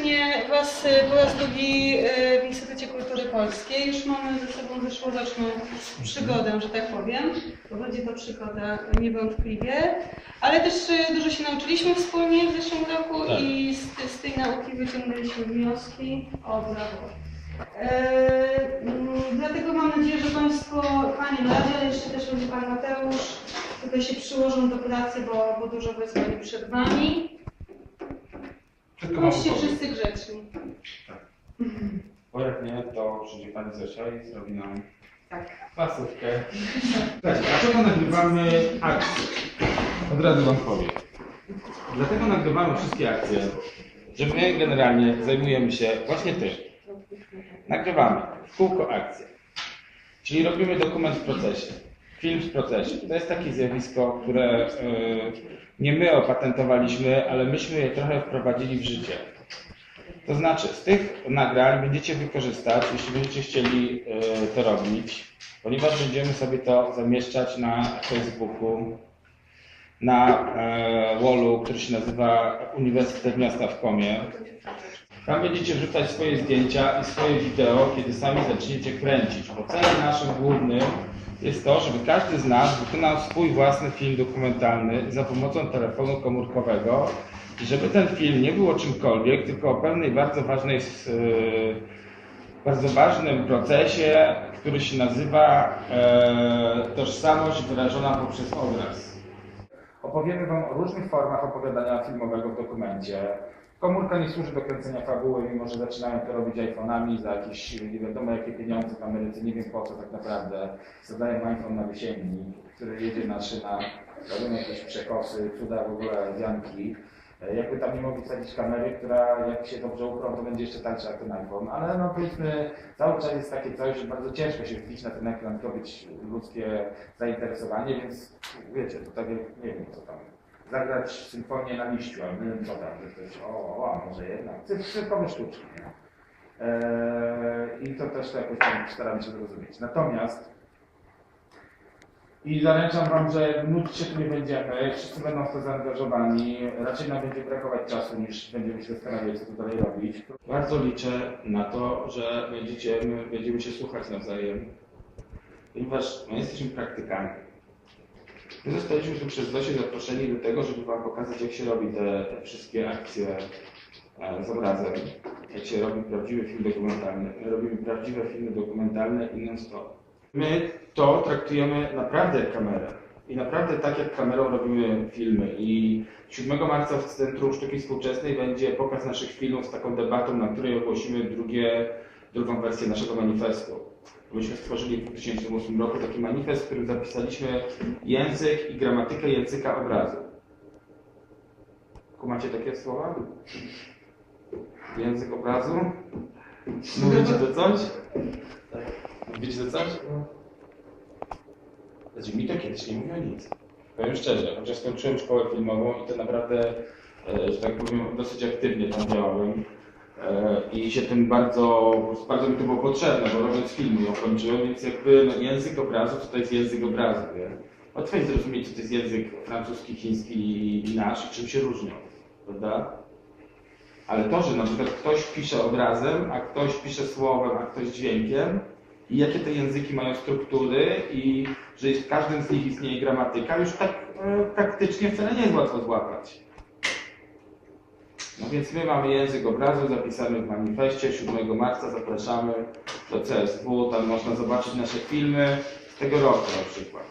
serdecznie Was po raz drugi e, w Instytucie Kultury Polskiej. Już mamy ze sobą zeszłoroczną przygodę, że tak powiem. Bo będzie to przygoda niewątpliwie. Ale też e, dużo się nauczyliśmy wspólnie w zeszłym roku Tak. i z, z tej nauki wyciągnęliśmy wnioski. O, brawo. E, mm, dlatego mam nadzieję, że Państwo, Panie Nadia, jeszcze też będzie Pan Mateusz, tutaj się przyłożą do pracy, bo, bo dużo wyzwań przed Wami. Mam Bądźcie wszyscy grzeczni. Bo jak nie, to przyjdzie pani Zosia i zrobi nam Tak. pasówkę. Słuchajcie, dlaczego nagrywamy akcje? Od razu wam powiem. Dlatego nagrywamy wszystkie akcje, że my generalnie zajmujemy się właśnie tym. Nagrywamy w kółko akcje. Czyli robimy dokument w procesie. Film w procesie. To jest takie zjawisko, które e, nie my opatentowaliśmy, ale myśmy je trochę wprowadzili w życie. To znaczy, z tych nagrań będziecie wykorzystać, jeśli będziecie chcieli e, to robić, ponieważ będziemy sobie to zamieszczać na Facebooku, na e, wallu, który się nazywa Uniwersytet Miasta w Komie. Tam będziecie wrzucać swoje zdjęcia i swoje wideo, kiedy sami zaczniecie kręcić. Bo celem naszym głównym jest to, żeby każdy z nas wykonał swój własny film dokumentalny za pomocą telefonu komórkowego i żeby ten film nie był o czymkolwiek, tylko o pewnej bardzo ważnej, e, bardzo ważnym procesie, który się nazywa e, tożsamość wyrażona poprzez obraz. Opowiemy Wam o różnych formach opowiadania filmowego w dokumencie. Komórka nie służy do kręcenia fabuły, mimo że zaczynają to robić iPhone'ami za jakieś nie wiadomo jakie pieniądze w Ameryce, nie wiem po co tak naprawdę. Zadają iPhone na wysięgni, który jedzie na szynach, robią jakieś przekosy, cuda w ogóle wianki. E, Jakby tam nie mogli wsadzić kamery, która jak się dobrze uprą, to będzie jeszcze tańsza jak ten iPhone. Ale no powiedzmy, cały czas jest takie coś, że bardzo ciężko się wbić na ten ekran, zdobyć ludzkie zainteresowanie, więc wiecie, to tak jak, nie wiem co tam, zagrać symfonię na liściu, nie wiem co tam, że ktoś, o, o, a może jednak, Cyf- cyfrowe sztuczki, nie? Eee, I to też to jakoś tam staramy się zrozumieć. Natomiast i zaręczam Wam, że nudzić się tu nie będziemy, wszyscy będą w to zaangażowani, raczej nam będzie brakować czasu niż będziemy się zastanawiać, co dalej robić. Bardzo liczę na to, że będziecie, my będziemy się słuchać nawzajem, ponieważ my jesteśmy praktykami. My zostaliśmy tu przez Zosię zaproszeni do tego, żeby Wam pokazać, jak się robi te wszystkie akcje e, z obrazem, jak się robi prawdziwy film dokumentalny. My robimy prawdziwe filmy dokumentalne i non-stop. My to traktujemy naprawdę jak kamerę. I naprawdę tak jak kamerą robimy filmy. I 7 marca w Centrum Sztuki Współczesnej będzie pokaz naszych filmów z taką debatą, na której ogłosimy drugie, drugą wersję naszego manifestu. Myśmy stworzyli w 2008 roku taki manifest, w którym zapisaliśmy język i gramatykę języka obrazu. Kumacie takie słowa? Język obrazu? Mówicie to coś? Mówicie to coś? Znaczy, mi to kiedyś nie mówiło nic. Powiem szczerze, chociaż skończyłem szkołę filmową i to naprawdę, e, że tak powiem, dosyć aktywnie tam działałem. E, I się tym bardzo, bardzo mi to było potrzebne, bo robiąc filmy ją kończyłem, więc jakby no, język obrazu to, jest język obrazu, nie? Łatwo jest zrozumieć, co to jest język francuski, chiński i- nasz, czym się różnią, prawda? Ale to, że na przykład ktoś pisze obrazem, a ktoś pisze słowem, a ktoś dźwiękiem, i jakie te języki mają struktury i że w każdym z nich istnieje gramatyka, już tak e, praktycznie wcale nie jest łatwo złapać. No więc my mamy język obrazu zapisany w manifestie 7 marca, zapraszamy do CSW, tam można zobaczyć nasze filmy z tego roku na przykład.